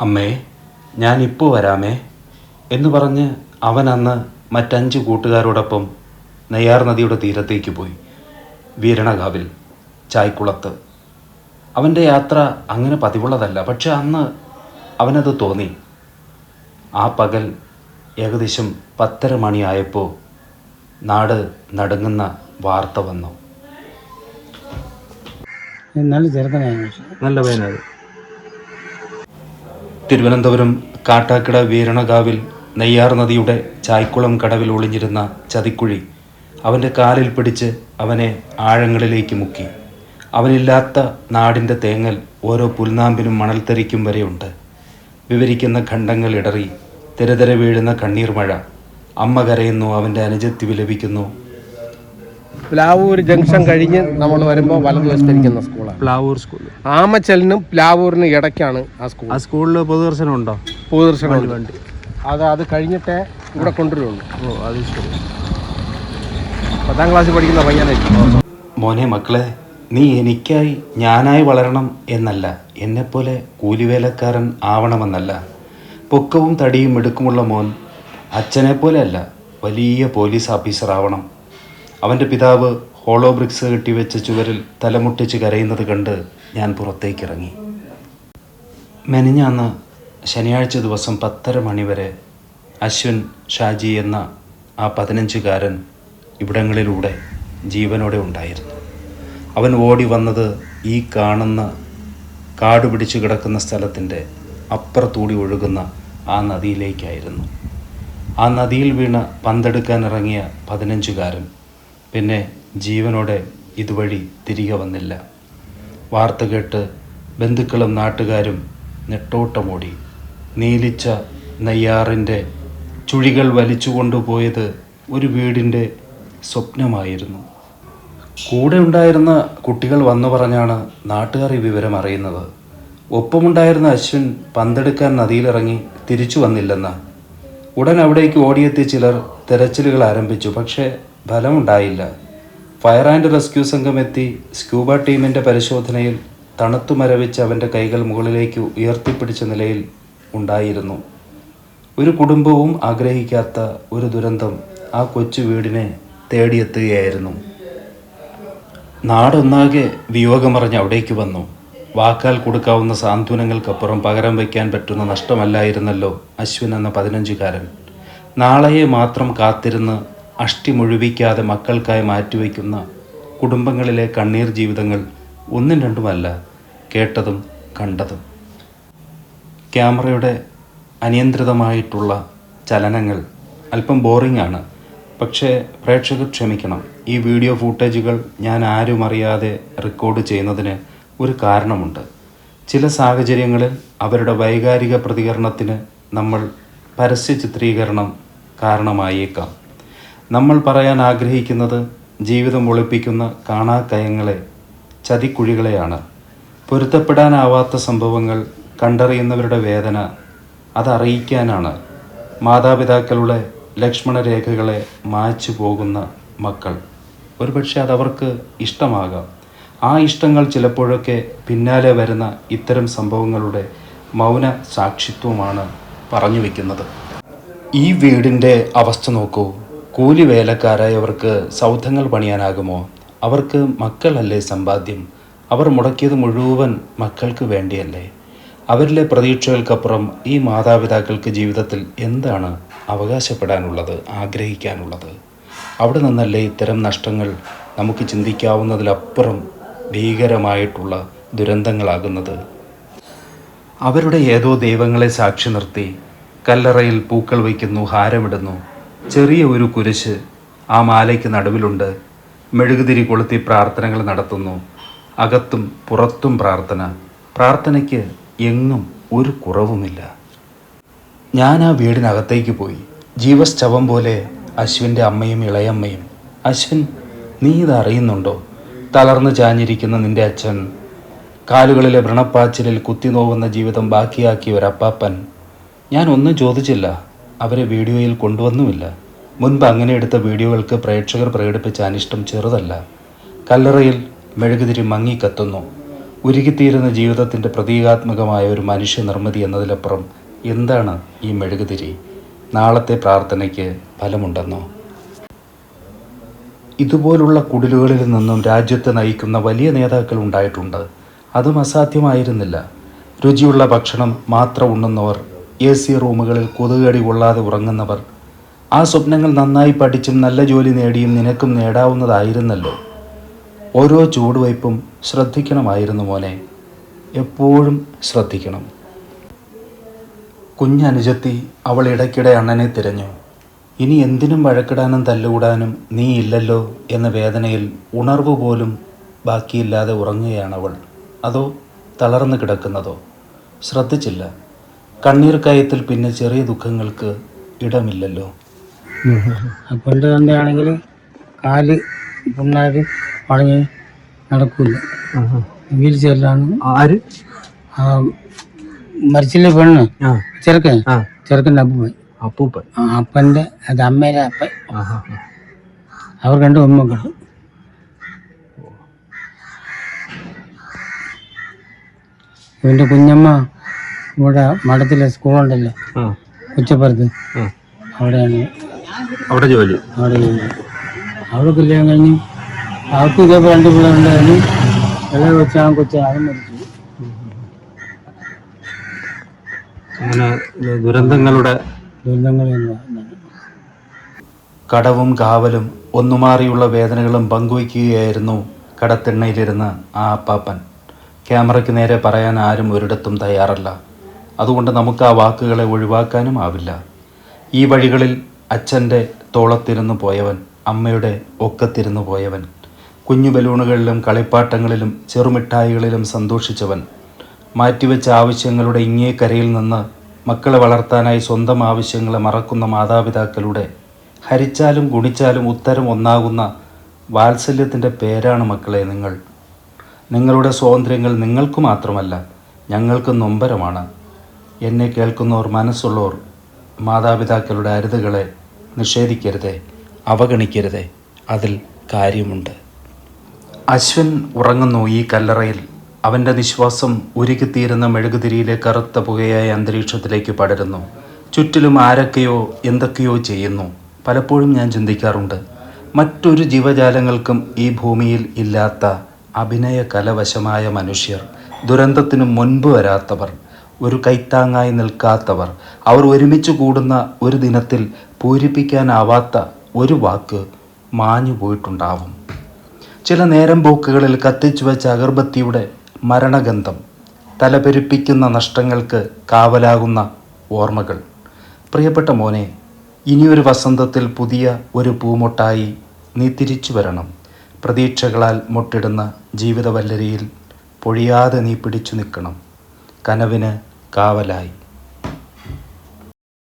അമ്മേ ഞാൻ ഇപ്പോൾ വരാമേ എന്ന് പറഞ്ഞ് അവൻ അന്ന് മറ്റഞ്ച് കൂട്ടുകാരോടൊപ്പം നെയ്യാർ നദിയുടെ തീരത്തേക്ക് പോയി വീരണകാവിൽ ചായ്ക്കുളത്ത്. അവന്റെ യാത്ര അങ്ങനെ പതിവുള്ളതല്ല പക്ഷെ അന്ന് അവനത് തോന്നി. ആ പകൽ ഏകദേശം പത്തര മണിയായപ്പോൾ നാട് നടുങ്ങുന്ന വാർത്ത വന്നു. നല്ല ചെറുക്കനായിരുന്നു. നല്ല പയ്യനത് തിരുവനന്തപുരം കാട്ടാക്കട വീരണകാവിൽ നെയ്യാർ നദിയുടെ ചായ്ക്കുളം കടവിൽ ഒളിഞ്ഞിരുന്ന ചതിക്കുഴി അവന്റെ കാലിൽ പിടിച്ച് അവനെ ആഴങ്ങളിലേക്ക് മുക്കി. അവനില്ലാത്ത നാടിന്റെ തേങ്ങൽ ഓരോ പുൽനാമ്പിനും മണൽത്തരിക്കും വരെയുണ്ട്. വിവരിക്കുന്ന ഖണ്ഡങ്ങൾ ഇടറി തിരതിര വീഴുന്ന കണ്ണീർ മഴ അമ്മ കരയുന്നു അവന്റെ അനുജത്തി വിലപിക്കുന്നു പ്ലാവൂർ ജംഗ്ഷൻ കഴിഞ്ഞ് നമ്മൾ വരുമ്പോൾ വലതുവശത്തിരിക്കുന്ന സ്കൂളാണ്. പ്ലാവൂർ സ്കൂൾ. ആമച്ചലിനും പ്ലാവൂരിനും ഇടയ്ക്കാണ് ആ സ്കൂൾ. ആ സ്കൂളിൽ പൊതുദർശനം ഉണ്ടോ? പൊതുദർശനം വേണ്ടി അത് അത് കഴിഞ്ഞിട്ടേ ഇവിടെ കൊണ്ടുവരുള്ളൂ. ഓ അത് ശരി. പത്താം ക്ലാസ്സിൽ പഠിക്കുന്ന പയ്യനായിരിക്കും. മോനെ മക്കളെ നീ എനിക്കായി ഞാനായി വളരണം എന്നല്ല. എന്നെപ്പോലെ കൂലിവേലക്കാരൻ ആവണമെന്നല്ല. പൊക്കവും തടിയും എടുക്കുമുള്ള മോൻ അച്ഛനെ പോലെ അല്ല വലിയ പോലീസ് ഓഫീസർ ആവണം അവന്റെ പിതാവ് ഹോളോ ബ്രിക്സ് കെട്ടിവെച്ച ചുവരിൽ തലമുട്ടിച്ച് കരയുന്നത് കണ്ട് ഞാൻ പുറത്തേക്കിറങ്ങി. മെനിഞ്ഞാന്ന് ശനിയാഴ്ച ദിവസം പത്തര മണിവരെ അശ്വിൻ ഷാജി എന്ന ആ പതിനഞ്ചുകാരൻ ഇവിടങ്ങളിലൂടെ ജീവനോടെ ഉണ്ടായിരുന്നു. അവൻ ഓടി വന്നത് ഈ കാണുന്ന കാട് പിടിച്ചു കിടക്കുന്ന സ്ഥലത്തിന്റെ അപ്പുറത്തൂടി ഒഴുകുന്ന ആ നദിയിലേക്കായിരുന്നു. ആ നദിയിൽ വീണ പന്തെടുക്കാൻ ഇറങ്ങിയ പതിനഞ്ചുകാരൻ പിന്നെ ജീവനോടെ ഇതുവഴി തിരികെ വന്നില്ല. വാർത്ത കേട്ട് ബന്ധുക്കളും നാട്ടുകാരും നെട്ടോട്ടമോടി. നീലിച്ച നെയ്യാറിന്റെ ചുഴികൾ വലിച്ചു കൊണ്ടുപോയത് ഒരു വീടിന്റെ സ്വപ്നമായിരുന്നു. കൂടെ ഉണ്ടായിരുന്ന കുട്ടികൾ വന്നു പറഞ്ഞാണ് നാട്ടുകാർ ഈ വിവരം അറിയുന്നത്. ഒപ്പമുണ്ടായിരുന്ന അശ്വിൻ പന്തെടുക്കാൻ നദിയിലിറങ്ങി തിരിച്ചു വന്നില്ലെന്ന്. ഉടൻ അവിടേക്ക് ഓടിയെത്തിയ ചിലർ തെരച്ചിലുകൾ ആരംഭിച്ചു. പക്ഷേ ഫലമുണ്ടായില്ല. ഫയർ ആൻഡ് റെസ്ക്യൂ സംഘം എത്തി സ്ക്യൂബ ടീമിന്റെ പരിശോധനയിൽ തണുത്തു മരവിച്ച് അവന്റെ കൈകൾ മുകളിലേക്ക് ഉയർത്തിപ്പിടിച്ച നിലയിൽ ഉണ്ടായിരുന്നു. ഒരു കുടുംബവും ആഗ്രഹിക്കാത്ത ഒരു ദുരന്തം ആ കൊച്ചു വീടിനെ തേടിയെത്തുകയായിരുന്നു. നാടൊന്നാകെ വിയോഗമറിഞ്ഞ് അവിടേക്ക് വന്നു. വാക്കാൽ കൊടുക്കാവുന്ന സാന്ത്വനങ്ങൾക്കപ്പുറം പകരം വയ്ക്കാൻ പറ്റുന്ന നഷ്ടമല്ലായിരുന്നല്ലോ അശ്വിൻ എന്ന പതിനഞ്ചുകാരൻ. നാളെയെ മാത്രം കാത്തിരുന്ന് അഷ്ടി മുഴുവിക്കാതെ മക്കൾക്കായി മാറ്റിവെക്കുന്ന കുടുംബങ്ങളിലെ കണ്ണീർ ജീവിതങ്ങൾ ഒന്നും രണ്ടുമല്ല കേട്ടതും കണ്ടതും. ക്യാമറയുടെ അനിയന്ത്രിതമായിട്ടുള്ള ചലനങ്ങൾ അല്പം ബോറിംഗ് ആണ് പക്ഷേ പ്രേക്ഷകർ ക്ഷമിക്കണം ഈ വീഡിയോ ഫൂട്ടേജുകൾ ഞാൻ ആരും അറിയാതെ റെക്കോർഡ് ചെയ്യുന്നതിന് ഒരു കാരണമുണ്ട്. ചില സാഹചര്യങ്ങളിൽ അവരുടെ വൈകാരിക പ്രതികരണത്തിന് നമ്മൾ പരസ്യ ചിത്രീകരണം കാരണമായേക്കാം. നമ്മൾ പറയാൻ ആഗ്രഹിക്കുന്നത് ജീവിതം ഒളിപ്പിക്കുന്ന കാണാക്കയങ്ങളെ ചതിക്കുഴികളെയാണ്. പൊരുത്തപ്പെടാനാവാത്ത സംഭവങ്ങൾ കണ്ടറിയുന്നവരുടെ വേദന അതറിയിക്കാനാണ് മാതാപിതാക്കളുടെ ലക്ഷ്മണരേഖകളെ മായ്ച്ചു പോകുന്ന മക്കൾ. ഒരുപക്ഷെ അതവർക്ക് ഇഷ്ടമാകാം. ആ ഇഷ്ടങ്ങൾ ചിലപ്പോഴൊക്കെ പിന്നാലെ വരുന്ന ഇത്തരം സംഭവങ്ങളുടെ മൗന സാക്ഷിത്വമാണ് പറഞ്ഞു വയ്ക്കുന്നത് ഈ വീടിന്റെ അവസ്ഥ നോക്കൂ. കൂലി വേലക്കാരായവർക്ക് സൗധങ്ങൾ പണിയാനാകുമോ? അവർക്ക് മക്കളല്ലേ സമ്പാദ്യം? അവർ മുടക്കിയത് മുഴുവൻ മക്കൾക്ക് വേണ്ടിയല്ലേ? അവരിലെ പ്രതീക്ഷകൾക്കപ്പുറം ഈ മാതാപിതാക്കൾക്ക് ജീവിതത്തിൽ എന്താണ് അവകാശപ്പെടാനുള്ളത് ആഗ്രഹിക്കാനുള്ളത്? അവിടെ നിന്നല്ലേ ഇത്തരം നഷ്ടങ്ങൾ നമുക്ക് ചിന്തിക്കാവുന്നതിലപ്പുറം ഭീകരമായിട്ടുള്ള ദുരന്തങ്ങളാകുന്നത്? അവരുടെ ഏതോ ദൈവങ്ങളെ സാക്ഷി നിർത്തി കല്ലറയിൽ പൂക്കൾ വയ്ക്കുന്നു ഹാരമിടുന്നു ചെറിയ ഒരു കുരിശ് ആ മാലയ്ക്ക് നടുവിലുണ്ട്. മെഴുകുതിരി കൊളുത്തി പ്രാർത്ഥനകൾ നടത്തുന്നു. അകത്തും പുറത്തും പ്രാർത്ഥന. പ്രാർത്ഥനയ്ക്ക് എങ്ങും ഒരു കുറവുമില്ല. ഞാൻ ആ വീടിനകത്തേക്ക് പോയി. ജീവശവം പോലെ അശ്വിന്റെ അമ്മയും ഇളയമ്മയും. അശ്വിൻ നീ ഇത് അറിയുന്നുണ്ടോ? തളർന്നു ചാഞ്ഞിരിക്കുന്ന നിന്റെ അച്ഛൻ. കാലുകളിലെ വ്രണപ്പാച്ചിലിൽ കുത്തിനോവുന്ന ജീവിതം ബാക്കിയാക്കിയ ഒരപ്പാപ്പൻ ഞാൻ ഒന്നും ചോദിച്ചില്ല. അവരെ വീഡിയോയിൽ കൊണ്ടുവന്നുമില്ല. മുൻപ് അങ്ങനെ എടുത്ത വീഡിയോകൾക്ക് പ്രേക്ഷകർ പ്രകടിപ്പിച്ച അനിഷ്ടം ചെറുതല്ല. കല്ലറയിൽ മെഴുകുതിരി മങ്ങിക്കത്തുന്നു ഉരുകിത്തീരുന്ന ജീവിതത്തിന്റെ പ്രതീകാത്മകമായ ഒരു മനുഷ്യ നിർമ്മിതി എന്നതിലപ്പുറം എന്താണ് ഈ മെഴുകുതിരി? നാളത്തെ പ്രാർത്ഥനയ്ക്ക് ഫലമുണ്ടെന്നോ? ഇതുപോലുള്ള കുടിലുകളിൽ നിന്നും രാജ്യത്തെ നയിക്കുന്ന വലിയ നേതാക്കൾ ഉണ്ടായിട്ടുണ്ട്. അതും അസാധ്യമായിരുന്നില്ല. രുചിയുള്ള ഭക്ഷണം മാത്രം ഉണ്ണുന്നവർ എ സി റൂമുകളിൽ കൊതുകടി കൊള്ളാതെ ഉറങ്ങുന്നവർ ആ സ്വപ്നങ്ങൾ നന്നായി പഠിച്ചും നല്ല ജോലി നേടിയും നിനക്കും നേടാവുന്നതായിരുന്നല്ലോ. ഓരോ ചൂടുവയ്പും ശ്രദ്ധിക്കണമായിരുന്നു മോനെ എപ്പോഴും ശ്രദ്ധിക്കണം. കുഞ്ഞനുജത്തി അവൾ ഇടയ്ക്കിടെ അണ്ണനെ തിരഞ്ഞു. ഇനി എന്തിനും വഴക്കിടാനും തല്ലുകൂടാനും നീ ഇല്ലല്ലോ എന്ന വേദനയിൽ ഉണർവ് പോലും ബാക്കിയില്ലാതെ ഉറങ്ങുകയാണവൾ അതോ തളർന്നു കിടക്കുന്നതോ? ശ്രദ്ധിച്ചില്ല. കണ്ണീർ കയത്തിൽ പിന്നെ ചെറിയ ദുഃഖങ്ങൾക്ക് ഇടമില്ലല്ലോ. പണ്ട് തന്നെയാണെങ്കിൽ കാൽ പുണ്ണായിട്ട് വളഞ്ഞ് നടക്കില്ല വീൽ ചെയറിലാണ്. ആര്? ആ മരിച്ചില്ലേ പെണ്ണ്? ചെറുക്കൻ. ചെറുക്കന്റെ അപ്പൂപ്പൻ. അപ്പൂപ്പൻ. അപ്പന്റെ അത് അമ്മേന്റെ അപ്പൻ. അവർ രണ്ട് ഉമ്മക്കൾ ഇവന്റെ കുഞ്ഞമ്മ ഇവിടെ മഠത്തിലെ സ്കൂളുണ്ടല്ലോ. ഉച്ചപ്പുറത്ത് അവിടെയാണ്. അവിടെ ജോലി. അവിടെ ജോലി. അവിടെ കല്യാണം കഴിഞ്ഞ് അവർക്ക് ഇതേപോലെ രണ്ട് പിള്ളേരുണ്ടായിരുന്നു. ഇളയ കൊച്ചാൻ കൊച്ചാ അതും മരിച്ചു. അങ്ങനെ ദുരന്തങ്ങളുടെ ദുരന്തങ്ങൾ കടവും കാവലും ഒന്നുമാറിയുള്ള വേദനകളും പങ്കുവയ്ക്കുകയായിരുന്നു കടത്തെണ്ണയിലിരുന്ന് ആ അപ്പാപ്പൻ ക്യാമറയ്ക്ക് നേരെ പറയാൻ ആരും ഒരിടത്തും തയ്യാറല്ല. അതുകൊണ്ട് നമുക്ക് ആ വാക്കുകളെ ഒഴിവാക്കാനും ആവില്ല. ഈ വഴികളിൽ അച്ഛന്റെ തോളത്തിരുന്നു പോയവൻ അമ്മയുടെ ഒക്കത്തിരുന്നു പോയവൻ കുഞ്ഞു ബലൂണുകളിലും കളിപ്പാട്ടങ്ങളിലും ചെറുമിഠായികളിലും സന്തോഷിച്ചവൻ മാറ്റിവെച്ച ആവശ്യങ്ങളുടെ ഇങ്ങേ കരയിൽ നിന്ന് മക്കളെ വളർത്താനായി സ്വന്തം ആവശ്യങ്ങളെ മറക്കുന്ന മാതാപിതാക്കളുടെ ഹരിച്ചാലും ഗുണിച്ചാലും ഉത്തരം ഒന്നാകുന്ന വാത്സല്യത്തിന്റെ പേരാണ് മക്കളെ നിങ്ങൾ. നിങ്ങളുടെ സ്വാതന്ത്ര്യങ്ങൾ നിങ്ങൾക്ക് മാത്രമല്ല ഞങ്ങൾക്ക് നൊമ്പരമാണ്. എന്നെ കേൾക്കുന്നവർ മനസ്സുള്ളവർ മാതാപിതാക്കളുടെ അരുതുകളെ നിഷേധിക്കരുതേ അവഗണിക്കരുതേ. അതിൽ കാര്യമുണ്ട്. അശ്വിൻ ഉറങ്ങുന്നു ഈ കല്ലറയിൽ. അവന്റെ നിശ്വാസം ഉരുകിത്തീരുന്ന മെഴുകുതിരിയിലെ കറുത്ത പുകയായ അന്തരീക്ഷത്തിലേക്ക് പടരുന്നു. ചുറ്റിലും ആരൊക്കെയോ എന്തൊക്കെയോ ചെയ്യുന്നു. പലപ്പോഴും ഞാൻ ചിന്തിക്കാറുണ്ട് മറ്റൊരു ജീവജാലങ്ങൾക്കും ഈ ഭൂമിയിൽ ഇല്ലാത്ത അഭിനയ കലവശമായ മനുഷ്യർ ദുരന്തത്തിനു മുൻപ് വരാത്തവർ ഒരു കൈത്താങ്ങായി നിൽക്കാത്തവർ. അവർ ഒരുമിച്ച് കൂടുന്ന ഒരു ദിനത്തിൽ പൂരിപ്പിക്കാനാവാത്ത ഒരു വാക്ക് മാഞ്ഞു പോയിട്ടുണ്ടാവും. ചില നേരം പോക്കുകളിൽ കത്തിച്ചു വെച്ച അഗർബത്തിയുടെ മരണഗന്ധം തലപെരുപ്പിക്കുന്ന നഷ്ടങ്ങൾക്ക് കാവലാകുന്ന ഓർമ്മകൾ. പ്രിയപ്പെട്ട മോനെ ഇനിയൊരു വസന്തത്തിൽ പുതിയ ഒരു പൂമൊട്ടായി നീ തിരിച്ചു വരണം. പ്രതീക്ഷകളാൽ മുട്ടിടുന്ന ജീവിതവല്ലരിയിൽ പൊഴിയാതെ നീ പിടിച്ചു നിൽക്കണം. കനവിന് കാവലായി.